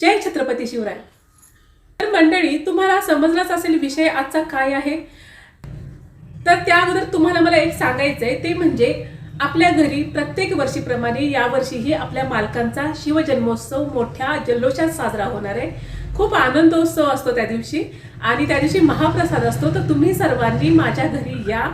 जय छत्रपती शिवराय. तर मंडळी तुम्हाला समजलाच असेल विषय आजचा काय आहे? तर त्या अगोदर तुम्हाला मला एक सांगायचं आहे ते म्हणजे आपल्या घरी प्रत्येक वर्षीप्रमाणे यावर्षीही आपल्या मालकांचा शिवजन्मोत्सव मोठ्या जल्लोषात साजरा होणार आहे. खूप आनंदोत्सव असतो त्या दिवशी आणि त्या दिवशी महाप्रसाद असतो. तर तुम्ही सर्वांनी माझ्या घरी या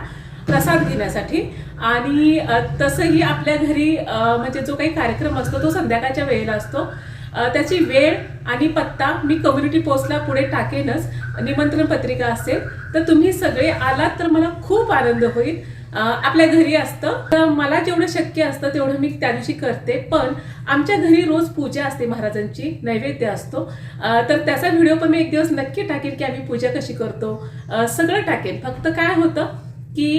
प्रसाद घेण्यासाठी. आणि तसंही आपल्या घरी म्हणजे जो काही कार्यक्रम असतो तो संध्याकाळच्या वेळेला असतो. त्याची वेळ आणि पत्ता मी कम्युनिटी पोस्टला पुढे टाकेनच. निमंत्रण पत्रिका असेल तर तुम्ही सगळे आलात तर मला खूप आनंद होईल. आपल्या घरी असतं. तर मला जेवढं शक्य असतं तेवढं मी त्या दिवशी करते. पण आमच्या घरी रोज पूजा असते महाराजांची नैवेद्य असतो. तर त्याचा व्हिडिओ पण मी एक दिवस नक्की टाकेन की आम्ही पूजा कशी करतो. सगळं टाकेन. फक्त काय होतं की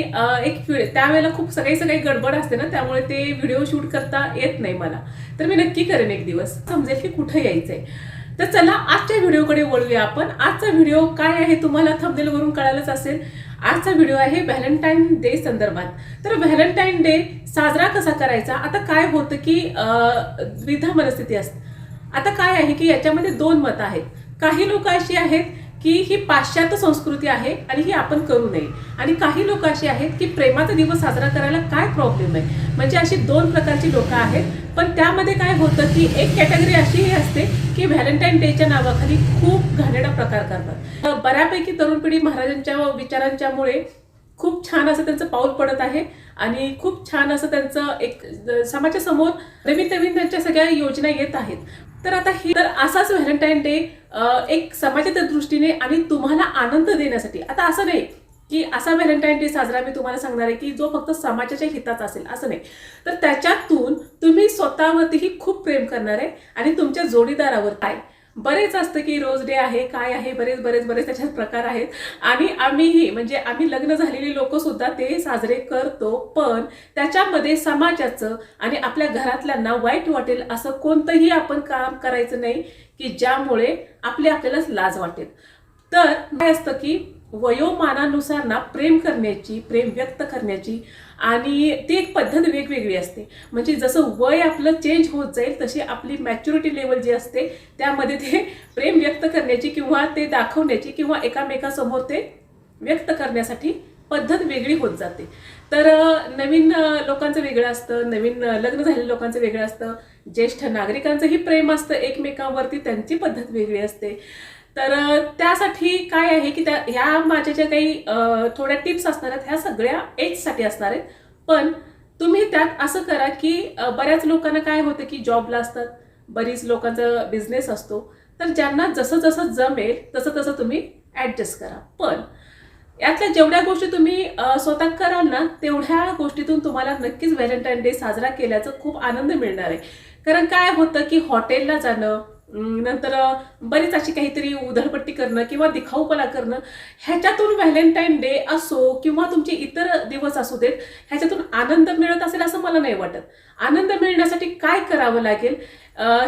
एक त्यावेळेला खूप सगळी सगळी गडबड असते ना त्यामुळे ते व्हिडिओ शूट करता येत नाही मला. तर मी नक्की करेन एक दिवस. समजेल की कुठं यायचं आहे तर चला आजच्या व्हिडिओकडे वळूया आपण. आजचा व्हिडिओ काय आहे तुम्हाला थंबनेलवरून कळालंच असेल. आजचा व्हिडिओ आहे व्हॅलेंटाईन डे संदर्भात. तर व्हॅलेंटाईन डे साजरा कसा करायचा? आता काय होतं की अ, द्विधा मनस्थिती असते. आता काय आहे की याच्यामध्ये दोन मतं आहेत. काही लोक अशी आहेत की ही पाश्चात्य संस्कृती आहे आणि ही आपण करू नये. आणि काही लोक अशी आहेत की प्रेमाचा दिवस साजरा करायला काय प्रॉब्लेम आहे? म्हणजे अशी दोन प्रकारची लोक आहेत. पण त्यामध्ये काय होतं की एक कॅटेगरी अशीही असते की व्हॅलेंटाईन डेच्या नावाखाली खूप घाणेडा प्रकार करतात. बऱ्यापैकी तरुण पिढी महाराजांच्या विचारांच्यामुळे खूप छान असं त्यांचं पाऊल पडत आहे. आणि खूप छान असं त्यांचं एक समाजासमोर नवीन नवीन त्यांच्या सगळ्या योजना येत आहेत. तर आता ही तर असाच व्हॅलेंटाईन डे एक समाजाच्या दृष्टीने आणि तुम्हाला आनंद देण्यासाठी. आता असं नाही की असा व्हॅलेंटाईन डे साजरा मी तुम्हाला सांगणार आहे की जो फक्त समाजाच्या हिताचा असेल असं नाही. तर त्याच्यातून तुम्ही स्वतःवरतीही खूप प्रेम करणार आहे आणि तुमच्या जोडीदारावर काय बरेच असतं की रोज डे आहे काय आहे बरेच बरेच बरेच त्याच्यात प्रकार आहेत. आणि आम्हीही म्हणजे आम्ही लग्न झालेली लोक सुद्धा ते साजरे करतो पण त्याच्यामध्ये समाजाचं आणि आपल्या घरातल्यांना वाईट वाटेल असं कोणतंही आपण काम करायचं नाही की ज्यामुळे आपले आपल्यालाच लाज वाटेल. तर काय असतं की वयोमानानुसार ना प्रेम करण्याची प्रेम व्यक्त करण्याची आणि ती एक पद्धत वेगवेगळी असते. म्हणजे जसं वय आपलं चेंज होत जाईल तशी आपली मॅच्युरिटी लेवल जी असते त्यामध्ये ते प्रेम व्यक्त करण्याची किंवा ते दाखवण्याची किंवा एकामेकासमोर ते व्यक्त करण्यासाठी पद्धत वेगळी होत जाते. तर नवीन लोकांचं वेगळं असतं नवीन लग्न झालेल्या लोकांचं वेगळं असतं ज्येष्ठ नागरिकांचंही प्रेम असतं एकमेकांवरती त्यांची पद्धत वेगळी असते. तर त्यासाठी काय आहे की त्या ह्या माझ्या ज्या काही थोड्या टिप्स असणार आहेत ह्या सगळ्या एजसाठी असणार आहेत. पण तुम्ही त्यात असं करा की बऱ्याच लोकांना काय होतं की जॉबला असतात बरीच लोकांचा बिझनेस असतो. तर ज्यांना जसं जसं जमेल तसं तसं तुम्ही ॲडजस्ट करा. पण यातल्या जेवढ्या गोष्टी तुम्ही स्वतः कराल ना तेवढ्या गोष्टीतून तुम्हाला नक्कीच व्हॅलेंटाईन डे साजरा केल्याचं खूप आनंद मिळणार आहे. कारण काय होतं की हॉटेलला जाणं नंतर बरीच अशी काहीतरी उधळपट्टी करणं किंवा दिखाऊपणा करणं ह्याच्यातून व्हॅलेंटाईन डे असो किंवा तुमचे इतर दिवस असू देत ह्याच्यातून आनंद मिळत असेल असं मला नाही वाटत. आनंद मिळण्यासाठी काय करावं लागेल?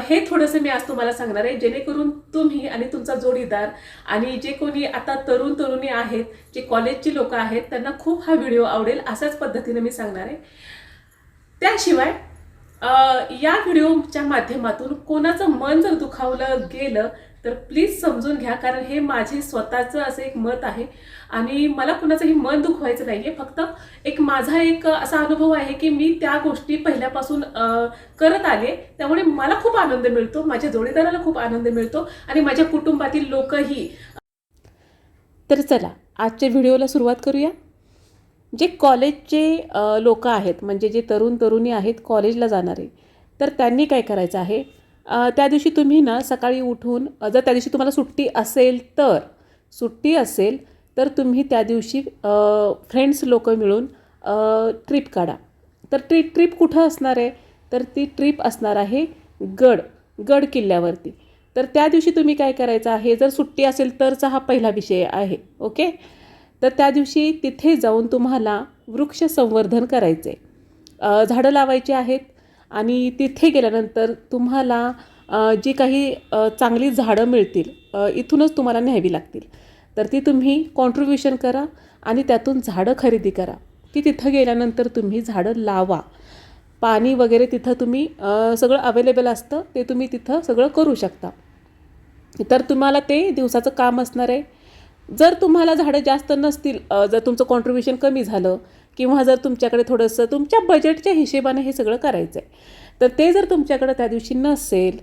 हे थोडंसं मी आज तुम्हाला सांगणार आहे जेणेकरून तुम्ही आणि तुमचा जोडीदार आणि जे कोणी आता तरुण तरुणी आहेत जे कॉलेजची लोकं आहेत त्यांना खूप हा व्हिडिओ आवडेल अशाच पद्धतीने मी सांगणार आहे. त्याशिवाय या व्हिडिओच्या माध्यमातून कोणाचं मन जर दुखावलं गेलं तर प्लीज समजून घ्या कारण हे माझे स्वतःचं असं एक मत आहे. आणि मला कुणाचंही मन दुखवायचं नाही आहे फक्त एक माझा एक असा अनुभव आहे की मी त्या गोष्टी पहिल्यापासून करत आले त्यामुळे मला खूप आनंद मिळतो माझ्या जोडीदाराला खूप आनंद मिळतो आणि माझ्या कुटुंबातील लोकही. तर चला आजच्या व्हिडिओला सुरुवात करूया. जे कॉलेजचे लोक आहेत म्हणजे जे तरुण तरुणी आहेत कॉलेजला जाणारे तर त्यांनी काय करायचं आहे? त्या दिवशी तुम्ही ना सकाळी उठून जर त्या दिवशी तुम्हाला सुट्टी असेल तर सुट्टी असेल तर तुम्ही त्या दिवशी फ्रेंड्स लोक मिळून ट्रिप काढा. तर ट्री ट्रिप कुठं असणार आहे? तर ती ट्रिप असणार आहे गड गड किल्ल्यावरती. तर त्या दिवशी तुम्ही काय करायचं आहे? जर सुट्टी असेल तरचा हा पहिला विषय आहे ओके? तर त्या दिवशी तिथे जाऊन तुम्हाला वृक्ष संवर्धन करायचे झाडं लावायची आहेत आणि तिथे गेल्यानंतर तुम्हाला जी काही चांगली झाडं मिळतील इथूनच तुम्हाला न्यावी लागतील. तर ती तुम्ही कॉन्ट्रीब्युशन करा आणि त्यातून झाडं खरेदी करा. ती तिथं गेल्यानंतर तुम्ही झाडं लावा. पाणी वगैरे तिथं तुम्ही सगळं अवेलेबल असतं ते तुम्ही तिथं सगळं करू शकता. तर तुम्हाला ते दिवसाचं काम असणार आहे. जर तुम्हाला झाडं जास्त नसतील जर तुमचं कॉन्ट्रीब्युशन कमी झालं किंवा जर तुमच्याकडे थोडंसं तुमच्या बजेटच्या हिशेबाने हे सगळं करायचं आहे तर ते जर तुमच्याकडं त्या दिवशी नसेल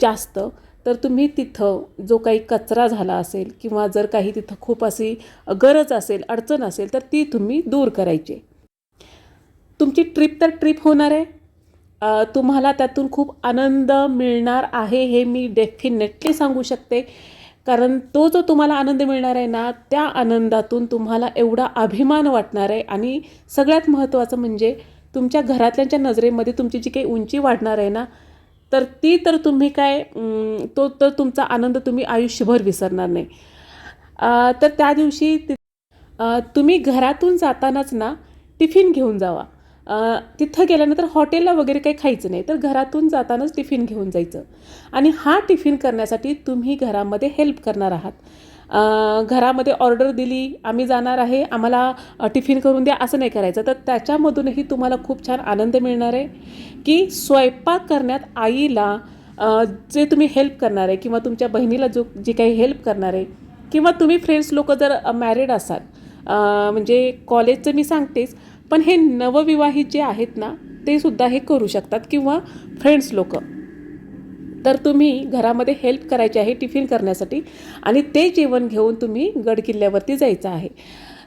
जास्त तर तुम्ही तिथं जो काही कचरा झाला असेल किंवा जर काही तिथं खूप अशी गरज असेल अडचण असेल तर ती तुम्ही दूर करायची. तुमची ट्रिप तर ट्रिप होणार आहे. तुम्हाला त्यातून खूप आनंद मिळणार आहे हे मी डेफिनेटली सांगू शकते. कारण तो जो तुम्हाला आनंद मिळणार आहे ना त्या आनंदातून तुम्हाला एवढा अभिमान वाटणार आहे. आणि सगळ्यात महत्त्वाचं म्हणजे तुमच्या घरातल्यांच्या नजरेमध्ये तुमची जी काही उंची वाढणार आहे ना तर ती तर तुम्ही काय तो तर तुमचा आनंद तुम्ही आयुष्यभर विसरणार नाही. तर त्या दिवशी तुम्ही घरातून जातानाच ना टिफिन घेऊन जावा. तिथं गेल्यानंतर हॉटेलला वगैरे काही खायचं नाही तर घरातून जातानाच टिफिन घेऊन जायचं. आणि हा टिफिन करण्यासाठी तुम्ही घरामध्ये हेल्प करणार आहात. घरामध्ये ऑर्डर दिली आम्ही जाणार आहे आम्हाला टिफिन करून द्या असं नाही करायचं. तर त्याच्यामधूनही तुम्हाला खूप छान आनंद मिळणार आहे की स्वयंपाक करण्यात आईला जे तुम्ही हेल्प करणार आहे किंवा तुमच्या बहिणीला जो जी काही हेल्प करणार आहे किंवा तुम्ही फ्रेंड्स लोक जर मॅरिड असाल म्हणजे कॉलेजचं मी सांगतेच पण हे नवविवाहित जे आहेत ना ते सुद्धा हे करू शकतात किंवा फ्रेंड्स लोक. तर तुम्ही घरामध्ये हेल्प करायची आहे टिफिन करण्यासाठी आणि ते जेवण घेऊन तुम्ही गड किल्ल्यावरती जायचं आहे.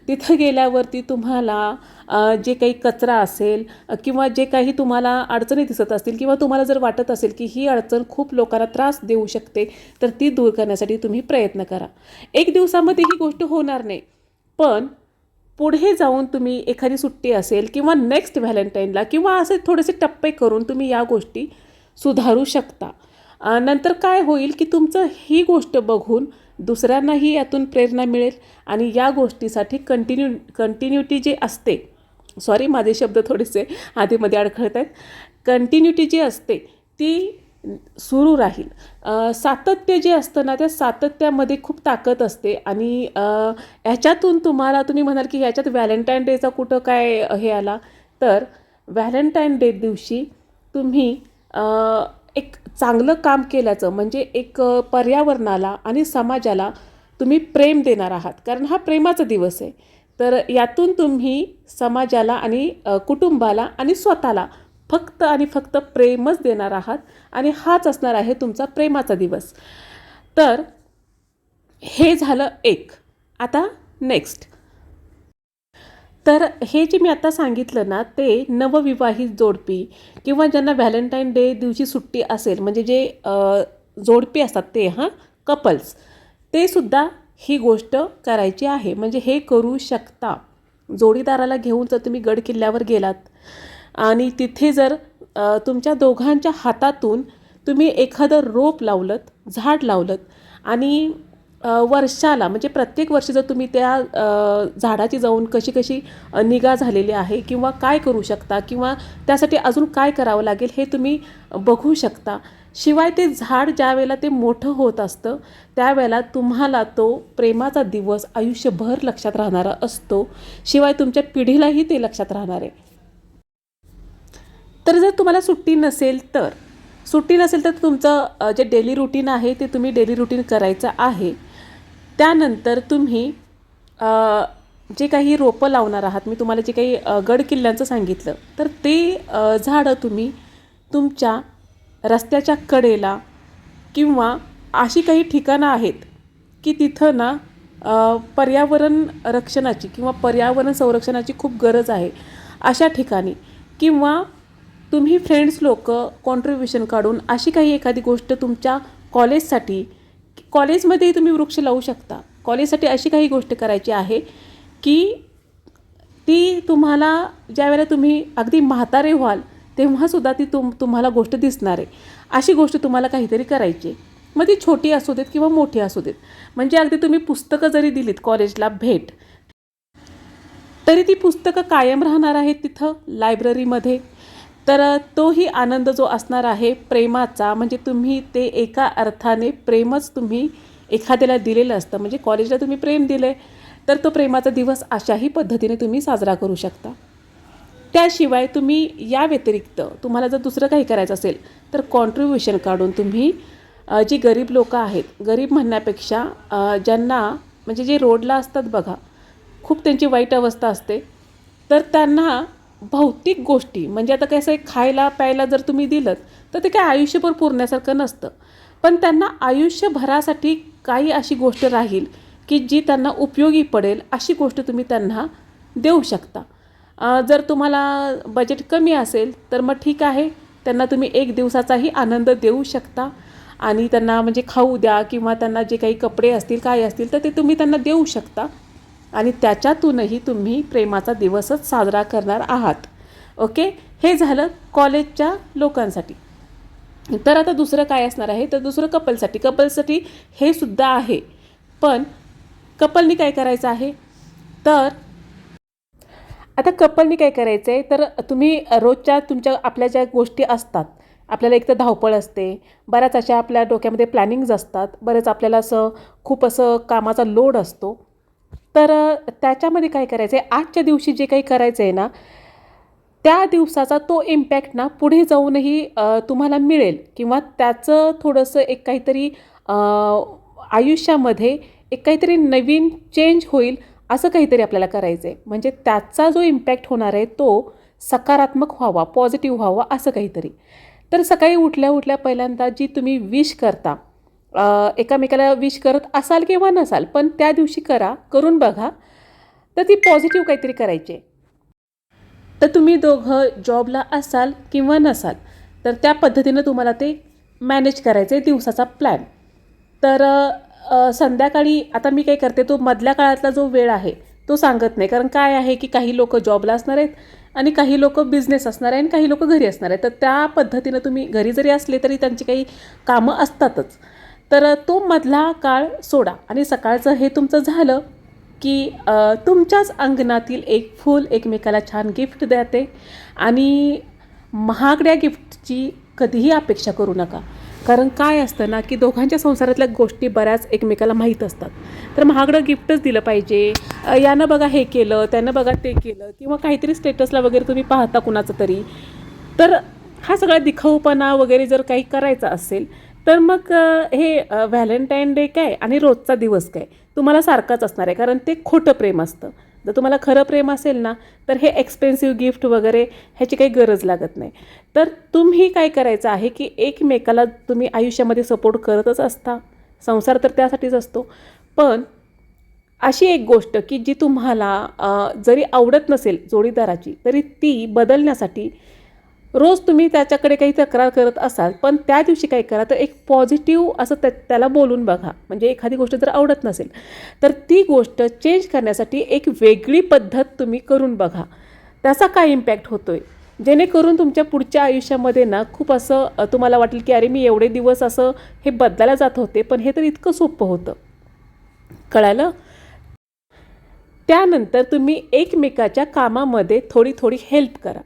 तिथं गेल्यावरती तुम्हाला जे काही कचरा असेल किंवा जे काही तुम्हाला अडचणी दिसत असतील किंवा तुम्हाला जर वाटत असेल की ही अडचण खूप लोकांना त्रास देऊ शकते तर ती दूर करण्यासाठी तुम्ही प्रयत्न करा. एक दिवसामध्ये ही गोष्ट होणार नाही. पण पुढे जाऊन तुम्ही एखादी सुट्टी असेल किंवा नेक्स्ट व्हॅलेंटाईनला किंवा असे थोडेसे टप्पे करून तुम्ही या गोष्टी सुधारू शकता. नंतर काय होईल की तुमचं ही गोष्ट बघून दुसऱ्यांनाही यातून प्रेरणा मिळेल आणि या गोष्टीसाठी कंटिन्यू कंटिन्युटी जी असते सॉरी माझे शब्द थोडेसे आधीमध्ये अडखळत आहेत कंटिन्युटी जी असते ती सुरू राहील. सातत्य जे असतं ना त्या सातत्यामध्ये खूप ताकद असते. आणि ह्याच्यातून तुम्हाला तुम्ही म्हणाल की ह्याच्यात व्हॅलेंटाईन डेचा कुठं काय हे आला? तर व्हॅलेंटाईन डे दिवशी तुम्ही एक चांगलं काम केल्याचं म्हणजे एक पर्यावरणाला आणि समाजाला तुम्ही प्रेम देणार आहात. कारण हा प्रेमाचा दिवस आहे. तर यातून तुम्ही समाजाला आणि कुटुंबाला आणि स्वतःला फक्त आणि फक्त प्रेमच देणार आहात आणि हाच असणार आहे तुमचा प्रेमाचा दिवस. तर हे झालं एक. आता नेक्स्ट तर हे जे मी आता सांगितलं ना ते नवविवाहित जोडपी किंवा ज्यांना व्हॅलेंटाईन डे दिवशी सुट्टी असेल म्हणजे जे जोडपी असतात ते हां कपल्स ते सुद्धा ही गोष्ट करायची आहे. म्हणजे हे करू शकता. जोडीदाराला घेऊन जर तुम्ही गड किल्ल्यावर गेलात आणि तिथे जर तुमच्या दोघांच्या हातातून तुम्ही एखादं रोप लावलंत झाड लावलंत आणि वर्षाला म्हणजे प्रत्येक वर्षी जर तुम्ही त्या झाडाची जाऊन कशी कशी निगा झालेली आहे किंवा काय करू शकता किंवा त्यासाठी अजून काय करावं लागेल हे तुम्ही बघू शकता. शिवाय ते झाड ज्या वेळेला ते मोठं होत असतं त्यावेळेला तुम्हाला तो प्रेमाचा दिवस आयुष्यभर लक्षात राहणारा असतो. शिवाय तुमच्या पिढीलाही ते लक्षात राहणार आहे. तर जर तुम्हाला सुट्टी नसेल तर सुट्टी नसेल तर तुमचं जे डेली रुटीन आहे ते तुम्ही डेली रुटीन करायचं आहे. त्यानंतर तुम्ही जे काही रोपं लावणार आहात मी तुम्हाला जे काही गड किल्ल्यांचं सांगितलं तर ते झाडं तुम्ही तुमच्या रस्त्याच्या कडेला किंवा अशी काही ठिकाणं आहेत की तिथं ना पर्यावरण रक्षणाची किंवा पर्यावरण संरक्षणाची खूप गरज आहे. अशा ठिकाणी किंवा तुम्ही फ्रेंड्स लोक कॉन्ट्रीब्युशन काढून अशी काही एखादी गोष्ट तुमच्या कॉलेजसाठी कॉलेजमध्येही तुम्ही वृक्ष लावू शकता. कॉलेजसाठी अशी काही गोष्ट करायची आहे की ती तुम्हाला ज्यावेळेला तुम्ही अगदी म्हातारे व्हाल तेव्हासुद्धा ती तुम तुम्हाला गोष्ट दिसणार आहे. अशी गोष्ट तुम्हाला काहीतरी करायची आहे. मग ती छोटी असू देत किंवा मोठी असू देत. म्हणजे अगदी तुम्ही पुस्तकं जरी दिलीत कॉलेजला भेट तरी ती पुस्तकं कायम राहणार आहेत तिथं लायब्ररीमध्ये तर तोही आनंद जो असणार आहे प्रेमाचा म्हणजे तुम्ही ते एका अर्थाने प्रेमच तुम्ही एखाद्याला दिलेलं असतं. म्हणजे कॉलेजला तुम्ही प्रेम दिले तर तो प्रेमाचा दिवस अशाही पद्धतीने तुम्ही साजरा करू शकता. त्याशिवाय तुम्ही या व्यतिरिक्त तुम्हाला जर दुसरं काही करायचं असेल तर कॉन्ट्रीब्युशन काढून तुम्ही जी गरीब लोकं आहेत गरीब म्हणण्यापेक्षा ज्यांना म्हणजे जे रोडला असतात बघा खूप त्यांची वाईट अवस्था असते तर त्यांना भौतिक गोष्टी म्हणजे आता कसं आहे खायला प्यायला जर तुम्ही दिलं तर ते काय आयुष्यभर पुरण्यासारखं नसतं. पण त्यांना आयुष्यभरासाठी काही अशी गोष्ट राहील की जी त्यांना उपयोगी पडेल अशी गोष्ट तुम्ही त्यांना देऊ शकता. जर तुम्हाला बजेट कमी असेल तर मग ठीक आहे त्यांना तुम्ही एक दिवसाचाही आनंद देऊ शकता. आणि त्यांना म्हणजे खाऊ द्या किंवा त्यांना जे काही कपडे असतील काय असतील तर ते तुम्ही त्यांना देऊ शकता. आणि त्याच्यातूनही तुम्ही प्रेमाचा दिवसच साजरा करणार आहात. ओके? हे झालं कॉलेजच्या लोकांसाठी. तर आता दुसरं काय असणार आहे? तर दुसरं कपलसाठी. कपलसाठी हे सुद्धा आहे. पण कपलनी काय करायचं आहे? तर आता कपलनी काय करायचं आहे तर तुम्ही रोजच्या तुमच्या आपल्या ज्या गोष्टी असतात आपल्याला एक तर धावपळ असते बऱ्याच अशा आपल्या डोक्यामध्ये प्लॅनिंग्ज असतात बरेच आपल्याला असं खूप असं कामाचा लोड असतो. तर त्याच्यामध्ये काय करायचं आहे आजच्या दिवशी जे काही करायचं आहे ना त्या दिवसाचा तो इम्पॅक्ट ना पुढे जाऊनही तुम्हाला मिळेल. किंवा त्याचं थोडंसं एक काहीतरी आयुष्यामध्ये एक काहीतरी नवीन चेंज होईल असं काहीतरी आपल्याला करायचं आहे म्हणजे त्याचा जो इम्पॅक्ट होणार आहे तो सकारात्मक व्हावा पॉझिटिव्ह व्हावा असं काहीतरी. तर सकाळी उठल्या उठल्या पहिल्यांदा जी तुम्ही विश करता एकामेकाला विश करत असाल किंवा नसाल पण त्या दिवशी करा करून बघा. तर ती पॉझिटिव्ह काहीतरी करायची. आहे तर तुम्ही दोघं जॉबला असाल किंवा नसाल तर त्या पद्धतीनं तुम्हाला ते मॅनेज करायचं आहे दिवसाचा प्लॅन तर संध्याकाळी आता मी काय करते तो मधल्या काळातला जो वेळ आहे तो सांगत नाही. कारण काय आहे की काही लोक जॉबला असणार आहेत आणि काही लोक बिझनेस असणार आहे आणि काही लोक घरी असणार आहेत. तर त्या पद्धतीनं तुम्ही घरी जरी असले तरी त्यांची काही कामं असतातच. तर तो मधला काळ सोडा. आणि सकाळचं हे तुमचं झालं की तुमच्याच अंगणातील एक फूल एकमेकाला छान गिफ्ट द्याते आणि महागड्या गिफ्टची कधीही अपेक्षा करू नका. कारण काय असतं ना की दोघांच्या संसारातल्या गोष्टी बऱ्याच एकमेकाला माहीत असतात. तर महागडं गिफ्टच दिलं पाहिजे. यानं बघा हे केलं त्यानं बघा ते केलं किंवा काहीतरी स्टेटसला वगैरे तुम्ही पाहता कुणाचं तरी. तर हा सगळा दिखाऊपणा वगैरे जर काही करायचा असेल तर मग हे व्हॅलेंटाईन डे काय आणि रोजचा दिवस काय? तुम्हाला सारखाच असणार आहे कारण ते खोटं प्रेम असतं. जर तुम्हाला खरं प्रेम असेल ना तर हे एक्सपेन्सिव्ह गिफ्ट वगैरे ह्याची काही गरज लागत नाही. तर तुम्ही काय करायचं आहे की एकमेकाला तुम्ही आयुष्यामध्ये सपोर्ट करतच असता. संसार तर त्यासाठीच असतो. पण अशी एक गोष्ट की जी तुम्हाला जरी आवडत नसेल जोडीदाराची तरी ती बदलण्यासाठी रोज तुम्ही त्याच्याकडे काही तक्रार करत असाल पण त्या दिवशी काय करा तर एक पॉझिटिव्ह असं त्या त्याला बोलून बघा. म्हणजे एखादी गोष्ट जर आवडत नसेल तर ती गोष्ट चेंज करण्यासाठी एक वेगळी पद्धत तुम्ही करून बघा. त्याचा काय इम्पॅक्ट होतो आहे जेणेकरून तुमच्या पुढच्या आयुष्यामध्ये ना खूप असं तुम्हाला वाटेल की अरे मी एवढे दिवस असं हे बदलायला जात होते पण हे तर इतकं सोपं होतं. कळालं? त्यानंतर तुम्ही एकमेकाच्या कामामध्ये थोडी थोडी हेल्प करा.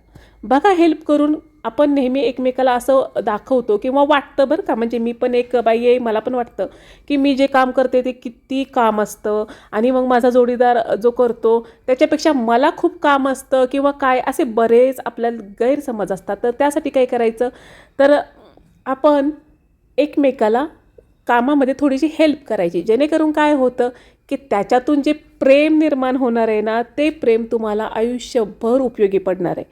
बघा हेल्प करून आपण नेहमी एकमेकाला असं दाखवतो किंवा वाटतं बरं का. म्हणजे मी पण एक बाई आहे मला पण वाटतं की मी जे काम करते ते किती काम असतं. आणि मग माझा जोडीदार जो करतो त्याच्यापेक्षा मला खूप काम असतं किंवा काय असे बरेच आपल्याला गैरसमज असतात. तर त्यासाठी काय करायचं? तर आपण एकमेकाला कामामध्ये थोडीशी हेल्प करायची. जेणेकरून काय होतं की त्याच्यातून जे प्रेम निर्माण होणार आहे ना ते प्रेम तुम्हाला आयुष्यभर उपयोगी पडणार आहे.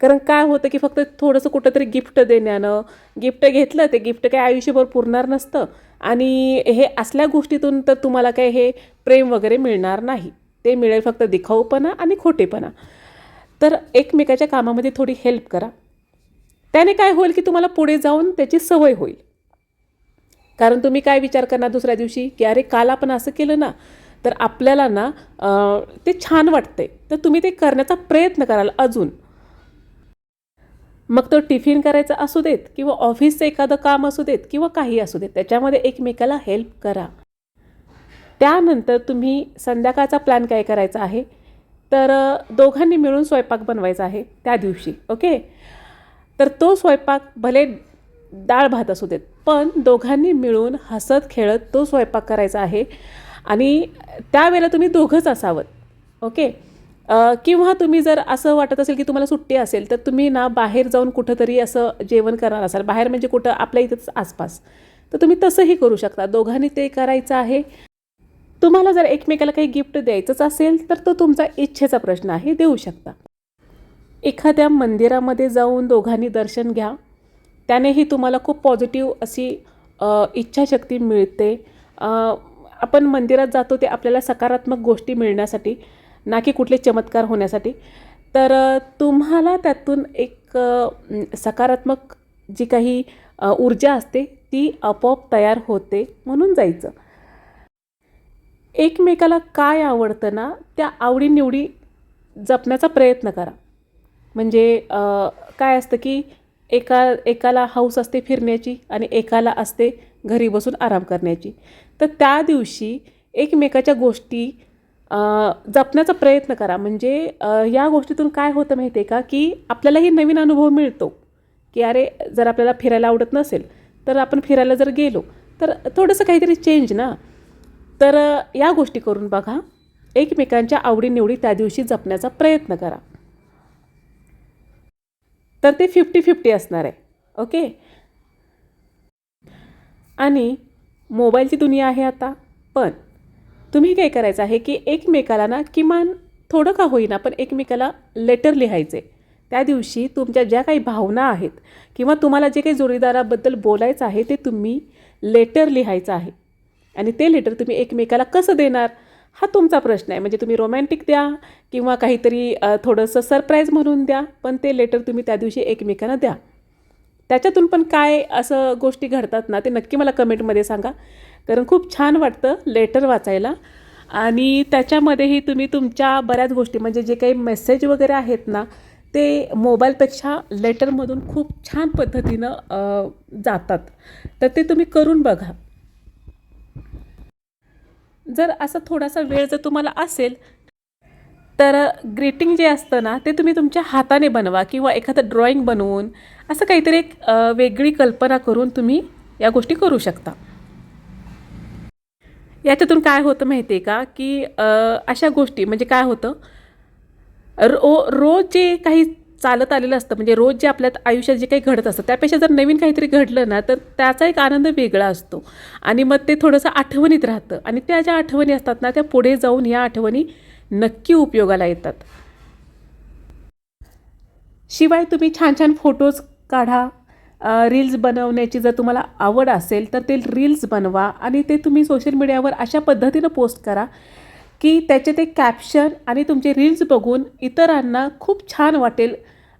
कारण काय होतं की फक्त थोडंसं कुठंतरी गिफ्ट देण्यानं गिफ्ट घेतलं ते गिफ्ट काय आयुष्यभर पुरणार नसतं. आणि हे असल्या गोष्टीतून तर तुम्हाला काय हे प्रेम वगैरे मिळणार नाही. ते मिळेल फक्त दिखाऊपणा आणि खोटेपणा. तर एकमेकाच्या कामामध्ये थोडी हेल्प करा. त्याने काय होईल की तुम्हाला पुढे जाऊन त्याची सवय होईल. कारण तुम्ही काय विचार करणार दुसऱ्या दिवशी? की अरे काल आपण असं केलं ना तर आपल्याला ना ते छान वाटते. तर तुम्ही ते करण्याचा प्रयत्न कराल अजून. मग तो टिफिन करायचा असू देत किंवा ऑफिसचं एखादं काम असू देत किंवा काही असू देत त्याच्यामध्ये एकमेकाला हेल्प करा. त्यानंतर तुम्ही संध्याकाळचा प्लॅन काय करायचा आहे? तर दोघांनी मिळून स्वयंपाक बनवायचा आहे त्या दिवशी ओके? तर तो स्वयंपाक भले डाळ भात असू देत पण दोघांनी मिळून हसत खेळत तो स्वयंपाक करायचा आहे. आणि त्यावेळेला तुम्ही दोघंच असावं ओके? किंवा तुम्ही जर असं वाटत असेल की तुम्हाला सुट्टी असेल तर तुम्ही ना बाहेर जाऊन कुठंतरी असं जेवण करणार असाल. बाहेर म्हणजे कुठं? आपल्या इथंच आसपास. तर तुम्ही तसंही करू शकता. दोघांनी ते करायचं आहे. तुम्हाला जर एकमेकाला काही गिफ्ट द्यायचंच असेल तर तो तुमचा इच्छेचा प्रश्न आहे. देऊ शकता. एखाद्या मंदिरामध्ये जाऊन दोघांनी दर्शन घ्या. त्यानेही तुम्हाला खूप पॉझिटिव्ह अशी इच्छाशक्ती मिळते. आपण मंदिरात जातो ते आपल्याला सकारात्मक गोष्टी मिळण्यासाठी ना की कुठले चमत्कार होण्यासाठी. तर तुम्हाला त्यातून एक सकारात्मक जी काही ऊर्जा असते ती आपोआप तयार होते म्हणून जायचं. एकमेकाला काय आवडतं ना त्या आवडीनिवडी जपण्याचा प्रयत्न करा. म्हणजे काय असतं की एका एकाला हौस असते फिरण्याची आणि एकाला असते घरी बसून आराम करण्याची. तर त्या दिवशी एकमेकाच्या गोष्टी जपण्याचा प्रयत्न करा. म्हणजे या गोष्टीतून काय होतं माहिती आहे का? की आपल्यालाही नवीन अनुभव मिळतो. की अरे जर आपल्याला फिरायला आवडत नसेल तर आपण फिरायला जर गेलो तर थोडंसं काहीतरी चेंज ना? तर या गोष्टी करून बघा. एकमेकांच्या आवडीनिवडी त्या दिवशी जपण्याचा प्रयत्न करा. तर ते फिफ्टी फिफ्टी असणार आहे. ओके? आणि मोबाईलची दुनिया आहे आता. पण तुम्ही काय करायचं आहे की एकमेकाला ना किमान थोडं का होईना पण एकमेकाला लेटर लिहायचे. त्या दिवशी तुमच्या ज्या काही भावना आहेत किंवा तुम्हाला जे काही जोडीदाराबद्दल बोलायचं आहे ते तुम्ही लेटर लिहायचं आहे. आणि ते लेटर तुम्ही एकमेकाला कसं देणार? हा तुमचा प्रश्न आहे. म्हणजे तुम्ही रोमॅन्टिक द्या किंवा काहीतरी थोडंसं सरप्राईज म्हणून द्या पण ते लेटर तुम्ही त्या दिवशी एकमेकांना द्या. त्याच्यातून पण काय असं गोष्टी घडतात ना ते नक्की मला कमेंटमध्ये सांगा. कारण खूप छान वाटतं लेटर वाचायला. आणि त्याच्यामध्येही तुम्ही तुमच्या बऱ्याच गोष्टी म्हणजे जे काही मेसेज वगैरे आहेत ना ते मोबाईलपेक्षा लेटरमधून खूप छान पद्धतीनं जातात. तर ते तुम्ही करून बघा. जर असा थोडासा वेळ जर तुम्हाला असेल तर ग्रीटिंग जे असतं ना ते तुम्ही तुमच्या हाताने बनवा किंवा एखादं ड्रॉइंग बनवून असं काहीतरी एक वेगळी कल्पना करून तुम्ही या गोष्टी करू शकता. याच्यातून काय होतं माहिती आहे का की अशा गोष्टी म्हणजे काय होतं? रो रोज जे काही चालत आलेलं असतं म्हणजे रोज जे आपल्या आयुष्यात जे काही घडत असतं त्यापेक्षा जर नवीन काहीतरी घडलं ना तर त्याचा एक आनंद वेगळा असतो. आणि मग ते थोडंसं आठवणीत राहतं. आणि त्या ज्या आठवणी असतात ना त्या पुढे जाऊन ह्या आठवणी नक्की उपयोगाला येतात. शिवाय तुम्ही छान छान फोटोज काढा. रील्स बनवण्याची जर तुम्हाला आवड असेल तर ते रील्स बनवा आणि ते तुम्ही सोशल मीडियावर अशा पद्धतीनं पोस्ट करा की त्याचे ते कॅप्शन आणि तुमचे रील्स बघून इतरांना खूप छान वाटेल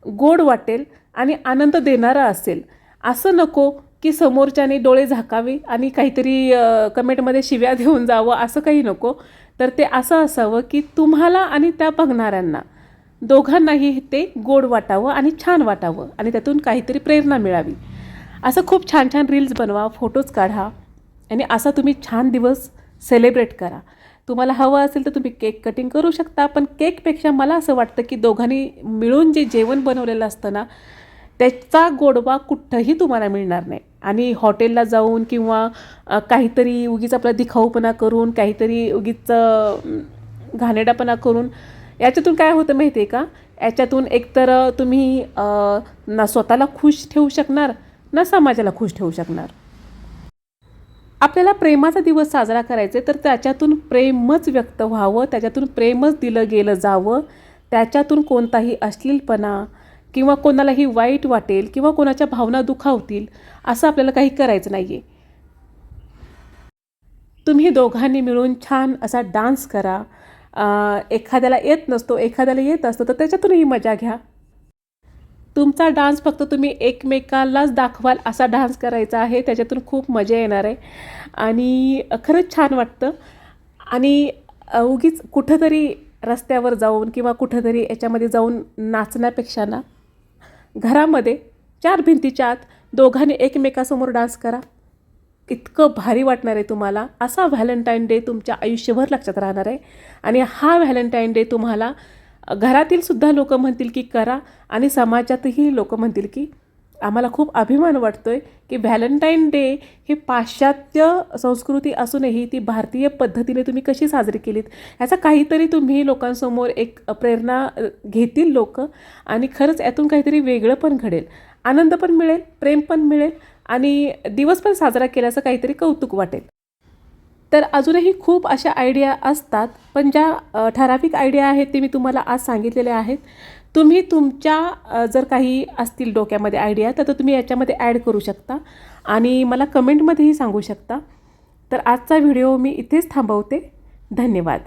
गोड वाटेल आणि आनंद देणारा असेल. असं नको की समोरच्याने डोळे झाकावे आणि काहीतरी कमेंटमध्ये शिव्या देऊन जावं असं काही नको. तर ते असं असावं की तुम्हाला आणि त्या बघणाऱ्यांना. दोघांनाही ते गोड वाटावं आणि छान वाटावं आणि त्यातून काहीतरी प्रेरणा मिळावी. असं खूप छान छान रील्स बनवा फोटोज काढा आणि असा तुम्ही छान दिवस सेलिब्रेट करा. तुम्हाला हवं असेल तर तुम्ही केक कटिंग करू शकता पण केकपेक्षा मला असं वाटतं की दोघांनी मिळून जे जेवण बनवलेलं असतं ना त्याचा गोडवा कुठंही तुम्हाला मिळणार नाही. आणि हॉटेलला जाऊन किंवा काहीतरी उगीच आपला दिखाऊपणा करून काहीतरी उगीच घाणेडापणा घाणेरडापणा करून याच्यातून काय होतं माहिती आहे का? याच्यातून एकतर तुम्ही ना स्वतःला खुश ठेवू शकणार ना समाजाला खुश ठेवू शकणार. आपल्याला प्रेमाचा दिवस साजरा करायचा आहे तर त्याच्यातून प्रेमच व्यक्त व्हावं त्याच्यातून प्रेमच दिलं गेलं जावं त्याच्यातून कोणताही अश्लीलपणा किंवा कोणालाही वाईट वाटेल किंवा कोणाच्या भावना दुखावतील असं आपल्याला काही करायचं नाही आहे तुम्ही दोघांनी मिळून छान असा डान्स करा एखाद्याला येत नसतो एखाद्याला येत असतो तर त्याच्यातूनही मजा घ्या. तुमचा डान्स फक्त तुम्ही एकमेकालाच दाखवाल असा डान्स करायचा आहे त्याच्यातून खूप मजा येणार आहे. आणि खरंच छान वाटतं. आणि उगीच कुठंतरी रस्त्यावर जाऊन किंवा कुठंतरी याच्यामध्ये जाऊन नाचण्यापेक्षा ना घरामध्ये चार भिंतीच्या आत दोघांनी एकमेकासमोर डान्स करा. इतकं भारी वाटणार आहे तुम्हाला. असा व्हॅलेंटाईन डे तुमच्या आयुष्यभर लक्षात राहणार आहे. आणि हा व्हॅलेंटाईन डे तुम्हाला घरातील सुद्धा लोक म्हणतील की करा आणि समाजातही लोक म्हणतील की आम्हाला खूप अभिमान वाटतो आहे की व्हॅलेंटाईन डे हे पाश्चात्य संस्कृती असूनही ती भारतीय पद्धतीने तुम्ही कशी साजरी केलीत? ह्याचा काहीतरी तुम्ही लोकांसमोर एक प्रेरणा घेतील लोक आणि खरंच यातून काहीतरी वेगळं पण घडेल. आनंद पण मिळेल प्रेम पण मिळेल आणि दिवस पण साजरा केल्याचं काहीतरी कौतुक वाटेल. तर अजूनही खूप अशा आयडिया असतात पण ज्या ठराविक आयडिया आहेत ते मी तुम्हाला आज सांगितलेल्या आहेत. तुम्ही तुमच्या जर काही असतील डोक्यामध्ये आयडिया तर तुम्ही याच्यामध्ये ॲड करू शकता. आणि मला कमेंटमध्येही सांगू शकता. तर आजचा व्हिडिओ मी इथेच थांबवते. धन्यवाद.